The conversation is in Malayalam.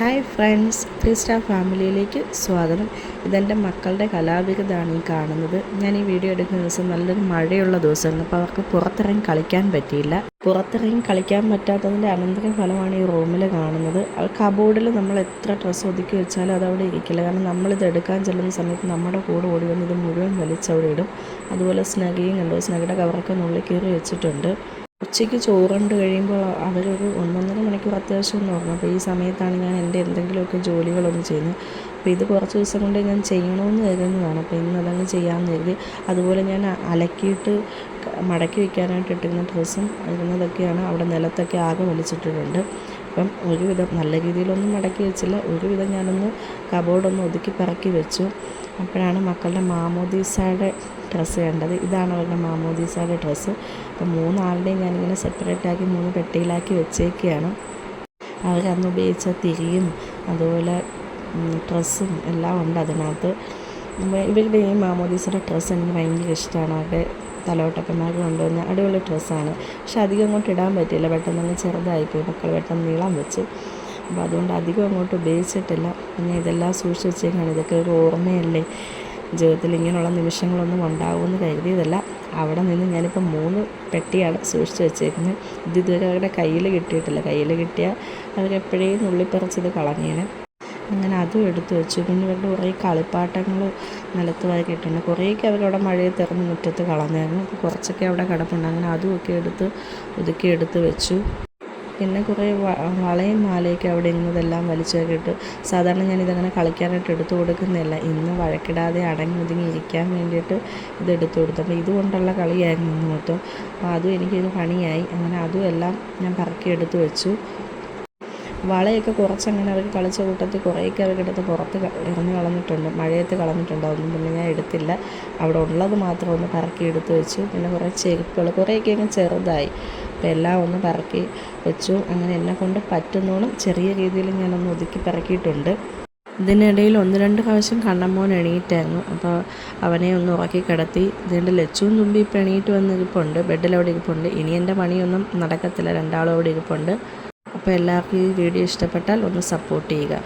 ഹായ് ഫ്രണ്ട്സ് ത്രീ സ്റ്റാർ ഫാമിലിയിലേക്ക് സ്വാഗതം. ഇതെന്റെ മക്കളുടെ കലാവികതാണ് ഈ കാണുന്നത്. ഞാൻ ഈ വീഡിയോ എടുക്കുന്ന ദിവസം നല്ലൊരു മഴയുള്ള ദിവസമാണ്. അപ്പോൾ അവർക്ക് പുറത്തിറങ്ങി കളിക്കാൻ പറ്റിയില്ല. പുറത്തിറങ്ങി കളിക്കാൻ പറ്റാത്തതിന്റെ അനന്തര ഫലമാണ് ഈ റൂമിൽ കാണുന്നത്. ആ കബോർഡിൽ നമ്മൾ എത്ര ഡ്രസ്സ് ഒതുക്കി വെച്ചാലും അതവിടെ ഇരിക്കില്ല. കാരണം നമ്മളിത് എടുക്കാൻ ചെല്ലുന്ന സമയത്ത് നമ്മുടെ കൂടെ ഓടി വന്ന് ഇത് മുഴുവൻ വലിച്ചവിടെ ഇടും. അതുപോലെ സ്നഗയും കണ്ടു? സ്നഗയുടെ കവറൊക്കെ നുള്ളിൽ കയറി വെച്ചിട്ടുണ്ട്. ഉച്ചയ്ക്ക് ചോറുണ്ട് കഴിയുമ്പോൾ അവരൊരു ഒന്നൊന്നര മണിക്കൂർ അത്യാവശ്യം എന്ന് ഓർമ്മ അപ്പോൾ ഈ സമയത്താണ് ഞാൻ എന്റെ എന്തെങ്കിലുമൊക്കെ ജോലികളൊന്നും ചെയ്യുന്നത്. അപ്പോൾ ഇത് കുറച്ച് ദിവസം കൊണ്ട് ഞാൻ ചെയ്യണമെന്ന് കരുതുന്നതാണ്. അപ്പോൾ ഇന്ന് അതങ്ങ് ചെയ്യാമെന്ന് കരുതി. അതുപോലെ ഞാൻ അലക്കിയിട്ട് മടക്കി വയ്ക്കാനായിട്ട് ഇട്ടിരുന്ന ഡ്രസ്സും ഇരുന്നതൊക്കെയാണ് അവിടെ നിലത്തൊക്കെ ആകെ വലിച്ചിട്ടിട്ടുണ്ട്. അപ്പം ഒരുവിധം നല്ല രീതിയിലൊന്നും മടക്കി വെച്ചില്ല. ഒരുവിധം ഞാനൊന്ന് കബോർഡൊന്ന് ഒതുക്കി പറക്കി വെച്ചു. അപ്പോഴാണ് മക്കളുടെ മാമോദീസയുടെ ഡ്രസ്സ് കണ്ടത്. ഇതാണ് അവരുടെ മാമോദീസയുടെ ഡ്രസ്സ്. അപ്പം മൂന്നാളുടെയും ഞാനിങ്ങനെ സെപ്പറേറ്റ് ആക്കി മൂന്ന് പെട്ടിയിലാക്കി വെച്ചേക്കുകയാണ് അവരന്ന് ഉപയോഗിച്ച തിരിയും അതുപോലെ ഡ്രസ്സും എല്ലാം ഉണ്ട് അതിനകത്ത്. ഇവരുടെ ഈ മാമോദീസിന്റെ ഡ്രസ്സ് എനിക്ക് ഭയങ്കര ഇഷ്ടമാണ്. അവരുടെ തലോട്ടപ്പന്മാർ കൊണ്ടുവന്ന അടിപൊളി ഡ്രസ്സാണ്. പക്ഷെ അധികം അങ്ങോട്ട് ഇടാൻ പറ്റില്ല പെട്ടെന്ന് ചെറുതായിപ്പോയി. മക്കൾ പെട്ടെന്ന് നീളം വെച്ചു. അപ്പോൾ അതുകൊണ്ട് അധികം അങ്ങോട്ട് ഉപയോഗിച്ചിട്ടില്ല. പിന്നെ ഇതെല്ലാം സൂക്ഷിച്ച് വെച്ചേക്കാണ്. ഇതൊക്കെ ഒരു ഓർമ്മയല്ലേ? ജീവിതത്തിൽ ഇങ്ങനെയുള്ള നിമിഷങ്ങളൊന്നും ഉണ്ടാവുമെന്ന് കരുതിയതല്ല. അവിടെ നിന്ന് ഞാനിപ്പോൾ മൂന്ന് പെട്ടിയാണ് സൂക്ഷിച്ച് വെച്ചേക്കുന്നത്. ഇത് ഇതുവരെ അവരുടെ കയ്യിൽ കിട്ടിയിട്ടില്ല. കയ്യിൽ കിട്ടിയാൽ അവരെപ്പോഴേ നുള്ളിപ്പറിച്ചത് കളഞ്ഞേനെ. അങ്ങനെ അതും എടുത്തു വെച്ചു. പിന്നെ ഇവരുടെ കുറേ കളിപ്പാട്ടങ്ങൾ നിലത്ത് വാരിയിട്ടുണ്ട് കുറേയൊക്കെ അവരവിടെ മഴയെ ഇറങ്ങി മുറ്റത്ത് കളഞ്ഞായിരുന്നു. അപ്പോൾ കുറച്ചൊക്കെ അവിടെ കിടപ്പുണ്ട്. അങ്ങനെ അതുമൊക്കെ എടുത്ത് ഒതുക്കി എടുത്ത് വെച്ചു. പിന്നെ കുറേ വളയും മാലയൊക്കെ അവിടെ ഇരുന്നതെല്ലാം വലിച്ചൊക്കെ സാധാരണ ഞാൻ ഇതങ്ങനെ കളിക്കാനായിട്ട് എടുത്തു കൊടുക്കുന്നില്ല ഇന്ന് വഴക്കിടാതെ അടങ്ങി ഒതുങ്ങി ഇരിക്കാൻ വേണ്ടിയിട്ട് ഇത് എടുത്തു കൊടുത്തു. അപ്പോൾ ഇതുകൊണ്ടുള്ള കളിയായിരുന്നു ഇന്ന് മൊത്തം. അപ്പോൾ അതും എനിക്കൊരു പണിയായി. അങ്ങനെ അതും എല്ലാം ഞാൻ പറക്കി എടുത്തു വെച്ചു. വളയൊക്കെ കുറച്ചങ്ങനെ അവർക്ക് കളിച്ച കൂട്ടത്തിൽ കുറേയൊക്കെ അവർക്ക് എടുത്ത് പുറത്ത് എറിഞ്ഞ് കളഞ്ഞിട്ടുണ്ട് മഴയത്ത് കളഞ്ഞിട്ടുണ്ട്. അതൊന്നും പിന്നെ ഞാൻ എടുത്തില്ല. അവിടെ ഉള്ളത് മാത്രം ഒന്ന് പറക്കി എടുത്ത് വെച്ചു. പിന്നെ കുറേ ചെരുപ്പുകൾ കുറേയൊക്കെ അങ്ങ് ചെറുതായി. അപ്പോൾ എല്ലാം ഒന്ന് പറക്കി വെച്ചു. അങ്ങനെ എന്നെ കൊണ്ട് പറ്റുന്നോണം ചെറിയ രീതിയിൽ ഞാനൊന്ന് ഒതുക്കി പറക്കിയിട്ടുണ്ട്. ഇതിനിടയിൽ ഒന്ന് രണ്ട് പ്രാവശ്യം കണ്ണമ്മോൻ എണീറ്റായിരുന്നു. അപ്പോൾ അവനെ ഒന്ന് ഉറക്കി കിടത്തി. ഇതിന്റെ ലച്ചുവും തുമ്പി ഇപ്പം എണീറ്റ് വന്ന് ഇരിപ്പുണ്ട്. ബെഡിലവിടെ ഇരിപ്പുണ്ട്. ഇനി എന്റെ പണിയൊന്നും നടക്കത്തില്ല. രണ്ടാളും അവിടെ ഇരിപ്പുണ്ട്. അപ്പോൾ എല്ലാവർക്കും ഈ വീഡിയോ ഇഷ്ടപ്പെട്ടാൽ ഒന്ന് സപ്പോർട്ട് ചെയ്യുക.